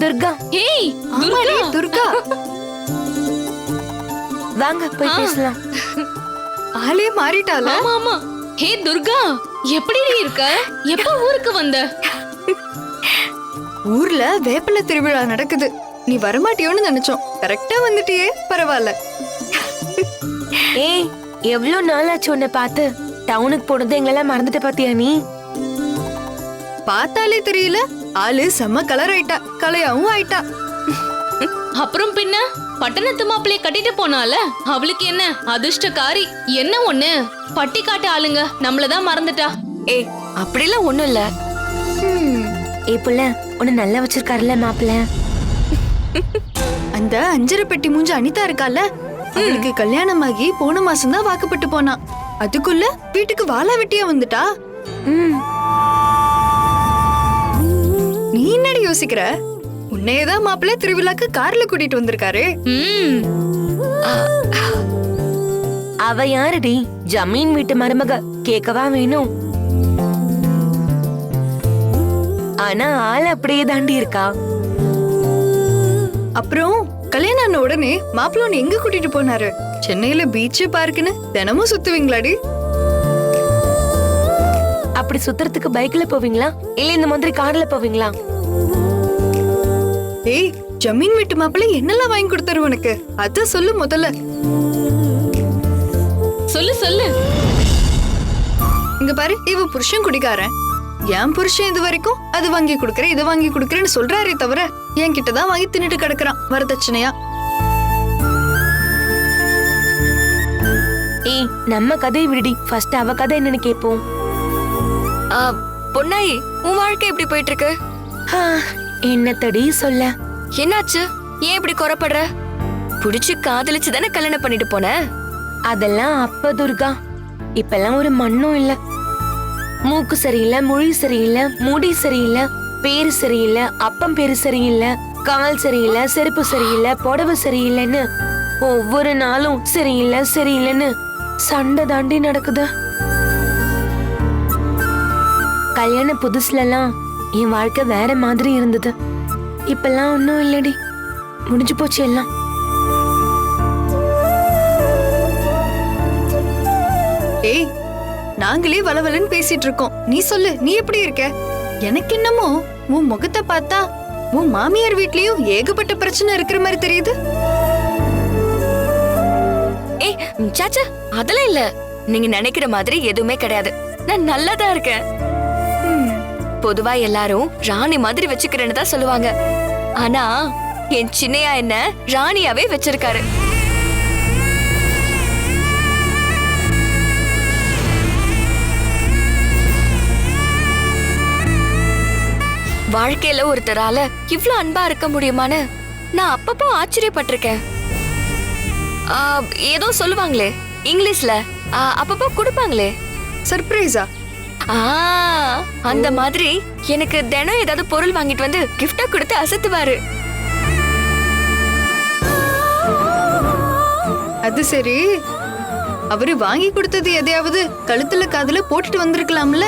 துர்கா. ஏய் ஆமாடி துர்கா. வாங்க போய். பேசலாம். ஆளே மாறிட்டால ஆமா ஆமா. ஹே துர்கா எப்படி நீ இருக்க? எப்ப ஊருக்கு வந்த? ஊர்ல வேப்பில திருவிழா நடக்குது. நீ வரமாட்டியோன்னு நினைச்சோம். கரெக்டா வந்துட்டியே பரவாயில்ல. ஏய் எவ்வளவு நாளாச்சு உன்னை பார்த்து? டவுனுக்கு போனது எங்களெல்லாம் மறந்துட்ட பாத்தியா நீ? பார்த்தாலே தெரியல. ஆளு செம்ம கலர் ஆயிட்டா கலையாவும் ஆயிட்டா. அப்புறம் பின்ன பட்டணத்து மாப்பிளைய கட்டிட்டு போனால அவளுக்கு என்ன அதிர்ஷ்டக்காரி? என்ன ஒண்ணு? பட்டிக்காட்டு ஆளுங்க நம்மளதான் மறந்துட்டா. ஏய் அப்படிலாம் ஒண்ணும் இல்ல. ஏய் புள்ள உன்னை நல்லா வச்சிருக்காருல்ல மாப்பிள்ள? அந்த அஞ்சரை பெட்டி மூஞ்ச அனிதா இருக்கால அவளுக்கு கல்யாணமாகி போன மாசம் தான் வாக்குப்பட்டு போனா. அதுக்குள்ள வீட்டுக்கு வாழா வெட்டியா வந்துட்டா? ம் யோசிக்கிற? உன்னையதான் மாப்பிள்ளை திருவிழாக்கு கார்ல கூட்டிட்டு வந்திருக்காரு. அவ யாருடி? ஜமீன் வீட்டு மருமக. கேட்கவா வேணும்? ஆனா ஆள் அப்படியே தாண்டி இருக்கா? அப்புறம் கல்யாணம் ஆன உடனே மாப்பிள்ளை எங்க கூட்டிட்டு போனாரு? சென்னையில பீச் பார்க்குன்னு தினமும் சுத்துவீங்களாடி? அப்படி சுத்துறதுக்கு பைக்ல போவீங்களா? இல்ல இந்த மாதிரி கார்ல போவீங்களா? ஏய் ஜமீன் வீட்டு மாப்பிள்ளை என்னெல்லாம் வாங்கி கொடுத்தாரு உனக்கு? அத சொல்லு முதல்ல. சொல்லு சொல்லு. இங்க பாரு இவ புருஷன் குடிக்காரன் என் புருஷன் இது வரைக்கும் அது வாங்கி கொடுக்கறேன் இது வாங்கி கொடுக்கறேன்னு சொல்றாரே தவிர என் கிட்டதான் வாங்கி தின்னுட்டு கிடக்குறான் வரதட்சணையா. ஏய் நம்ம கதையை விடுடி. ஃபர்ஸ்ட் அவ கதை என்னன்னு கேப்போம் ஆ, பொன்னாயி உன் வாழ்க்கை எப்படி போயிட்டு இருக்கு? என்னத்தடி சொல்ல? என்னாச்சு? ஏன் இப்படி குறப்படுற புடிச்சு காதலிச்சு தானே கல்யாணம் பண்ணிட்டு போன? அதெல்லாம் அப்ப துர்கா. இப்பெல்லாம் ஒரு மண்ணும் இல்ல. மூக்கு சரியில்லை மொழி சரியில்லை முடி சரியில்லை பேரு சரியில்லை அப்பம் பேரு சரியில்லை கால் சரியில்லை செருப்பு சரியில்லை புடவை சரியில்லைன்னு ஒவ்வொரு நாளும் சரியில்லை சரியில்லைன்னு சண்டை தாண்டி நடக்குது. கல்யாண புதுசுலலாம் என் வாழ்க்கை வேற மாதிரி இருந்தது. இப்பெல்லாம் ஒன்றும் இல்லடி. முடிஞ்சு போச்சு எல்லாம். ஏய் நாங்களே வளவலன்னு பேசிட்டு இருக்கோம் நீ சொல்லு நீ எப்படி இருக்க? எனக்கு என்னமோ உன் முகத்தை பார்த்தா உன் மாமியார் வீட்லயும் ஏகப்பட்ட பிரச்சனை இருக்கிற மாதிரி தெரியுது. ஏய் சாச்சா அதெல்லாம் இல்ல. நீங்க நினைக்கிற மாதிரி எதுவுமே கிடையாது. நான் நல்லா தான் இருக்கேன். பொதுவா எல்லாரும் ராணி மாதிரி வச்சுக்கிறேன்னு தான் சொல்லுவாங்க. ஆனா என் சின்னையா என்ன ராணியாவே வச்சிருக்காரு. வாழ்க்கையில ஒருத்தரால இவ்ளோ அன்பா இருக்க முடியுமான்னு நான் அப்பப்போ ஆச்சரியப்பட்டிருக்கேன். ஏதோ சொல்லுவாங்களே இங்கிலீஷ்ல அப்பப்போ கொடுப்பாங்களே. சர்ப்ரைஸா? அந்த மாதிரி எனக்கு தினம் ஏதாவது பொருள் வாங்கிட்டு வந்து gift-ஆ கொடுத்து அசத்துவாரு. அது சரி. அவரு வாங்கி கொடுத்தது எதையாவது கழுத்துல காதுல போட்டுட்டு வந்திருக்கலாம்ல.